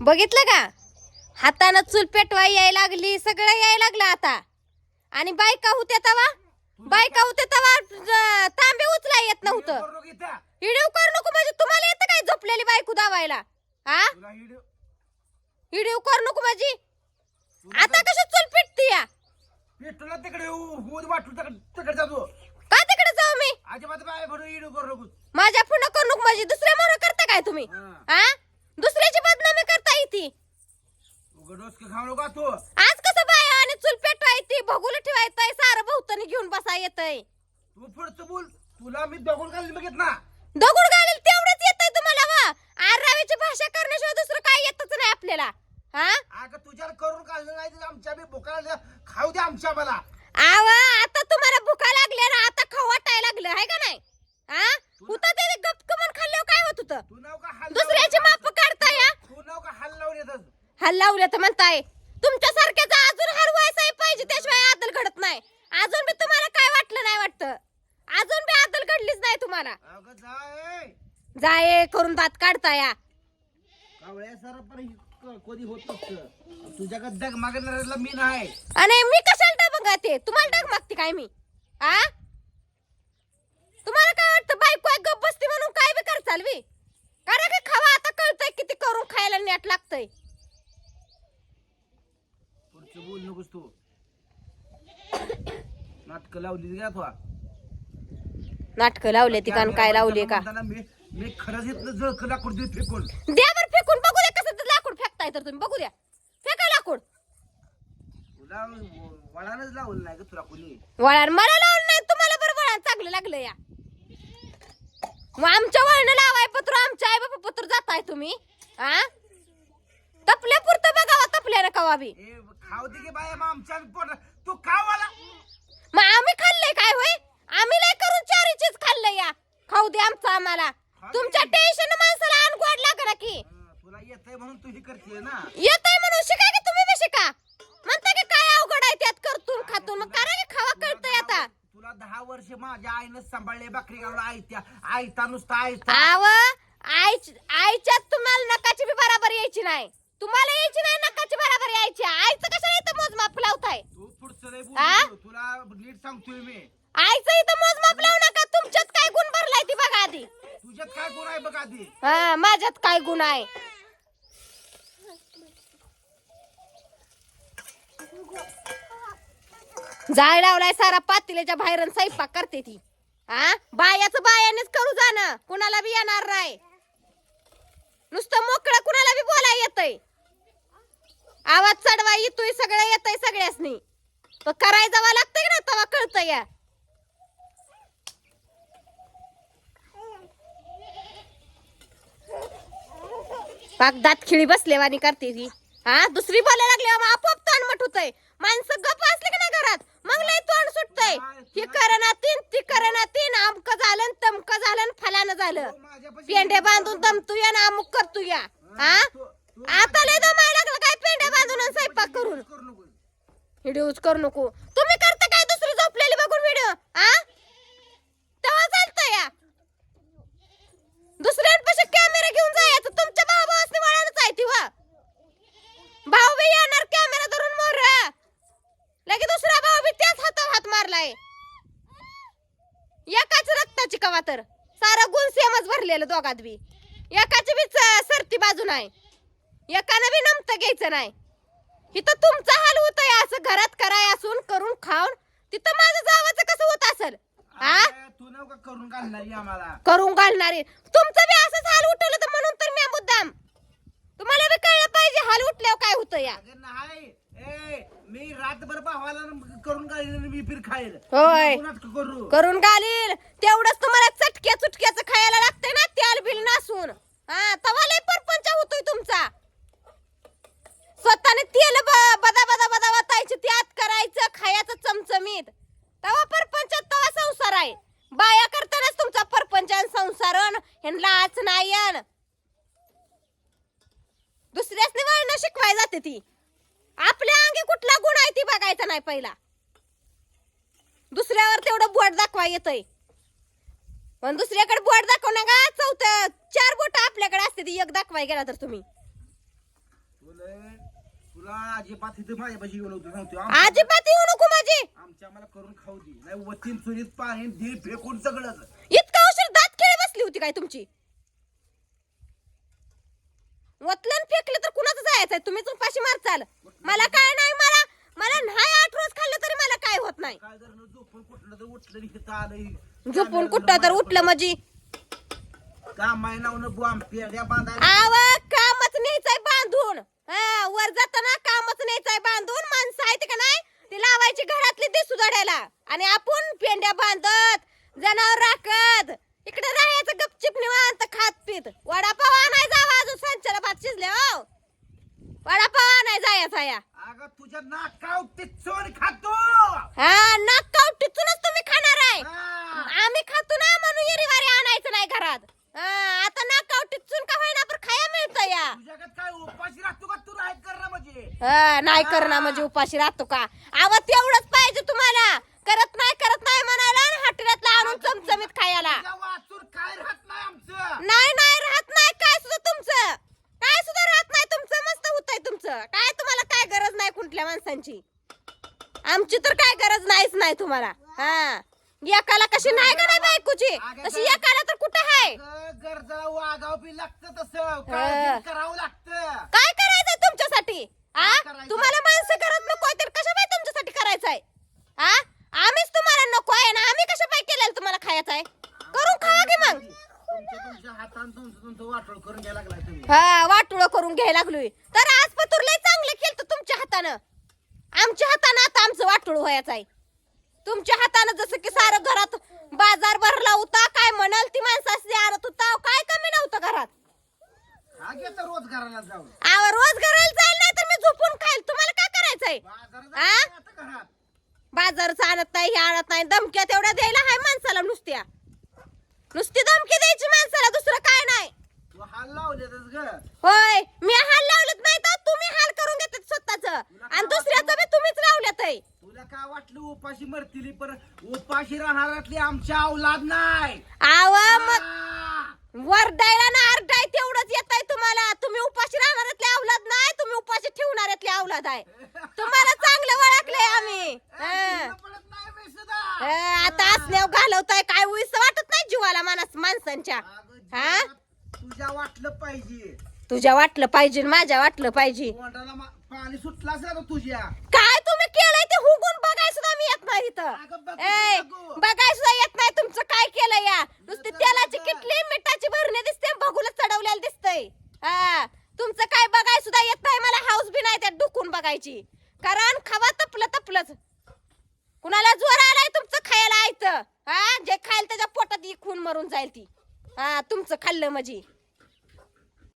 बघितलं का? हातानं चूल पेटवा यायला लागली सगळं यायला लागलं आता. आणि बायका होत्या तवा बायका होत्या तवा ज- तांबे उचला येत नव्हतं. करू नको इथं. हिडीव करू नको म्हणजे तुम्हाला येतं काय झोपलेली बायको दावायला? हा तुला हिडीव- हिडीव करू नको माझी. तुला आता कशी चूल पेटती या? तिकडे होऊन वाटू तिकडे तिकडे जातो. का तिकडे जाऊ मी? अजिबात बाय भरून हिडीव करू नको माझ्या पुन्हा करू नको माझी दुसऱ्या मोर करता काय तुम्ही? हा. हा दुसऱ्याची बदनामी करता येते. उघड डोसकं खाऊ नको तू. आज कसं बाया आणि चूल पेटवायची भगुल ठेवायचंय सारं भोवतानी घेऊन बसा येतय. तू पुढचं बोल. तुला मी दगड घालून बघित ना. दगड घालेल तेवढंच येतंय तुम्हाला वा आरावीची भाषा करण्याशिवाय दुसरं काय येतच नाही आपल्याला हा? अगं तुझ्याला करून नाही तर आमच्या बी भुकाला खाऊ दे आमच्या मला. आव आता तुम्हाला भुका लागल्या ना आता खाऊ वाटायला लागलं आहे का नाही? हा ते गपकमन खाल्ल्यावर काय होत होतं? तू नाव का हल्ला दुसऱ्याची माप काढताय हा? तू नाव का लावून तर म्हणताय तुमच्या सारख्याचा अजून हरवायचा पाहिजे त्याशिवाय आदल घडत नाही. अजून बी तुम्हाला काय वाटलं नाही वाटतं? अजून बी आदल घडलीच नाही तुम्हाला. अगं जाय. करून दात काढताय. कावळ्या सर पण क- कधी होत नसतं. तुझ्याकडे दग मागणाऱ्याला मी नाही. आणि मी कशाला बघा ते तुम्हाला डाग मागते काय मी? आ तुम्हाला काय वाटतं बायको आहे गप बसती म्हणून काय बी कर चालवी. करा की खावा आता कळतंय किती करून खायला नेट लागतंय. पुढचं बोल नकोस तू. नाटक लावली तू नाटक लावले ती कान काय लावले का? मी मी खरंच इथलं जळक लाकूड देऊ फेकून. द्या बरं फेकून. बघू द्या कसं ते लाकूड फेकताय तर तुम्ही. बघू द्या. फेका लाकूड. तुला लावलं नाही ग तुला कोणी. वळण मला लावून नाही. तुम्हाला बरं वळण चांगलं लागलं या. मग आमच्या वळण लावाय पत्र आमच्या आई बाबा पत्र जाताय तुम्ही आ? तपल्या पुरतं बघावा तपल्यानं कवा बी. ए खाऊ दे की बाया मग आमच्या पोट तू खावाला मग आम्ही खाल्लंय काय होय? आम्ही लय करून चारीचीच खाल्लंय या. खाऊ दे आमचं आम्हाला. तुमच्या टेन्शन माणसाला अनगोड लागला की. तुला येतंय म्हणून तू ही करते ना. येतंय म्हणून शिका की तुम्ही बी शिका. म्हणता की काय अवघड आहे त्यात करतून खातून मग करा की खावा कळतंय आता तुला दहा वर्ष माझ्या आईनं सांभाळले बकरी गावला आयत्या. आयता नुसता आयता. आव आई आईच्यात तुम्हाला नकाची बी बराबर यायची नाही. तुम्हाला यायची नाही नकाची बराबर यायची. आईचं कशाला इथं मोजमाप लावताय? तू पुढचं नाही आ? बोल तुला नीट सांगतोय मी. आईचं इथं मोजमाप लावू नका. तुमच्यात काय गुण भरलाय ती बघा आधी. तुझ्यात काय गुण आहे बघ आधी. हा माझ्यात काय गुण आहे? जाळ लावलाय सारा पातेल्याच्या बाहेर स्वयंपाक करते ती. हा बायाचं बायानेच करू जाणं कुणाला बी येणार नाही. नुसतं मोकळं कुणाला बी बोलाय येतय. आवाज चढवा येतोय सगळं येतय सगळ्यासनी. पण कराय जावा लागतंय ना तेव्हा कळतंय या. पाक दात खिळी बसलेवानी करते ती. हा दुसरी बोलायला लागली आपोआप तोंड होतय माणसं गप असले की नाही घरात मग लय तोंड सुटतय हे करना तीन ती करना तीन अमक झालं तमक झालं फलानं झालं. माझ्यापाशी पेंडे बांधून दमतूया ना अमुक करतूया हा तू- तू आता लय दमाय लागलं काय पेंडे बांधून आणि स्वयंपाक करून? व्हिडिओ करू नको. तुम्ही करता काय दुसरी झोपलेली बघून व्हिडिओ? हा? तेव्हा चालतं या. दुसऱ्यांपाशी कॅमेरा घेऊन जायचं. तुमच्या भाऊ भावासनी वळणच आहे ती भाऊ बी येणार कॅमेरा धरून मोर. लगे दुसरा भाऊ बी त्याच हातावर हात मारलाय. एकाच रक्ताची कवा तर. सारा गुण सेमच भरलेलं दोघात बी. एकाची बी सरती बाजू नाही. एकानं बी नमतं घ्यायचं नाही. इथं तुमचा हाल होतोय असं घरात कराय असून करून खाऊन तिथं माझं जावाचं कसं होत असेल? करून घालणार तुमचं बी असंच हाल उठवलं तर म्हणून तर मी मुद्दाम. तुम्हाला बी कळलं पाहिजे हाल उठल्यावर काय होतं या. मी रातभर भावाला करून घालीन आणि मी फिर खाईल. होय. नको नाटकं करू. करून घालील. तेवढंच तुम्हाला चटक्या चुटक्याचं खायला लागतंय ना त्याल बिल नासून. हा तवा लय परपंच होतोय तुमचा. स्वतःने तेल ब- बदा बदा बदा वतायचे त्यात करायचं खायचं चमचमीत. तवा परपंचात तवा संसार आहे. बाया करतानाच तुमचा परपंच आणि संसार ह्यांना आज नाही अन. दुसऱ्यासनी वळण शिकवाय जाते ती. आपल्या अंगी कुठला गुण आहे ती बघायचा नाही पहिला. दुसऱ्यावर तेवढं बोट दाखवा येतय. पण दुसऱ्याकडे बोट दाखव ना का चौथं चार बोट आपल्याकडे असते ती. एक दाखवाय गेला तर तुम्ही. तुला अजिबात इथं येऊ नव्हतं सांगतो आम- अजिबात येऊ नको माझी. आमच्या आम्हाला करून खाऊ दे. नाही वतीन चुलीत पाणी दे फेकून सगळंच इतका उशीर दात खेळ बसली होती काय तुमची? वतलन फेकलं तर कुणाचं जायचंय तुम्हीच उपाशी मारचाल मला काय नाही मला मला नाही आठ रोज खाल्लं तरी मला काय होत नाही. झोपून कुठं तर उठलं म्हणजे. कामच न्यायचंय बांधून. हा, वर जाताना कामच न्यायचंय बांधून. माणसं आहेत का नाही? ती लावायची घरातली दिसू दड्याला आणि आपण पेंड्या बांधत जनावर राखत पीत वडापाव आणाय जावा अजून संचाला भात शिजले हो. वडापाव आणाय जायचा या अगं तुझ्या नाकाव टिचून खातो. हा नाक काव टिचूनच तुम्ही खाणार आहे. हा. आम्ही खातो ना म्हणून येरीवारी आणायचं नाही घरात. हा, आता नाक काव टिचून का होईना पण खाया मिळतं या. तुझ्याकडे काय उपाशी राहतो का? तू नाही कर ना म्हणजे. हा, नाही करणार म्हणजे उपाशी राहतो का? आव तेवढंच पाहिजे तुम्हाला करत नाही करत नाही म्हणायला आणि हॉटेलातला आणून चमचमीत खायला तुझ्या वाचून काय राहत नाही आमचं नाही नाही राहत नाही काय सुद्धा तुमचं काय सुद्धा राहत नाही तुमचं मस्त होतंय तुमचं काय तुम्हाला काय गरज नाही कुठल्या माणसांची. आमची तर काय गरज नाहीच नाही तुम्हाला. हा. एकाला कशी नाही नाही बायकोची? तशी एकाला तर कुठं आहे? अगं, गरजा वागाव बी लागतं तसं. काळजी करावं लागतं. काय करायचंय तुमच्यासाठी? आ? तुम्हाला माणसं करत नको तर कशा पाय तुमच्यासाठी करायचंय? आ? आम्हीच तुम्हाला नको आहे ना. आम्ही कशा पाय केलेलं तुम्हाला खायचं आहे? करून खावा की मग? हा वाटुळ करून घ्यायला लागलोय. तर आज पतूर लय चांगलं केलं तुमच्या हातानं. आमच्या हातानं आता आमचं वाटुळ व्हायचं आहे. तुमच्या हातानं जसं की सारं घरात बाजार भरला होता काय म्हणाल ती माणसाची आणत होता काय कमी नव्हतं घरात? रोज घराला आव रोज घराला जाईल नाही तर मी झोपून खाईल. तुम्हाला काय करायचंय? बाजारचं आणत नाही हे आणत नाही धमक्या तेवढ्या द्यायला हाय माणसाला नुसत्या. नुसती धमकी द्यायची माणसाला दुसरं काय नाही. होय मी हाल लावलेत नाही तर तुम्ही हाल करून घेतात स्वतःच आणि दुसऱ्याचं बी तुम्हीच लावल्यात आहे तुला काय वाटलं उपाशी मरतील पण राहणाऱ्यातली आमच्या औलाद नाही. आव मग. वरडायला ना आरडाय तेवढंच येत आहे तुम्हाला. तुम्ही उपाशी राहणाऱ्यातले अवलाद नाही तुम्ही उपाशी ठेवणाऱ्यातले अवलाद आहे. तुम्हाला चांगलं ओळखलंय आम्ही. आता असण्याव घालवताय काय उईस? वाटत नाही जीवाला माणस माणसांच्या. हा? तुझ्या वाटलं पाहिजे. तुझ्या वाटलं पाहिजे माझ्या वाटलं पाहिजे. पाणी सुटलं असेल तुझ्या. काय तुम्ही केलंय ते हुगून बघाय सुद्धा मी येत नाही इथं. ए बघू. बघाय सुद्धा येत नाही तुमचं काय केलं या? नुसती तेलाची किटली मिठाची भरणी दिसते बघूला चढवलेलं दिसतंय. हा तुमचं काय बघाय सुद्धा येत नाही मला हाऊस बी नाही त्यात डुकून बघायची. कारण खावा तपलं तपलंच. कुणाला जोर आलाय तुमचं खायला आयतं हा जे खायला त्याच्या पोटात खून मरून जाईल ती. हा तुमचं खाल्लं म्हणजे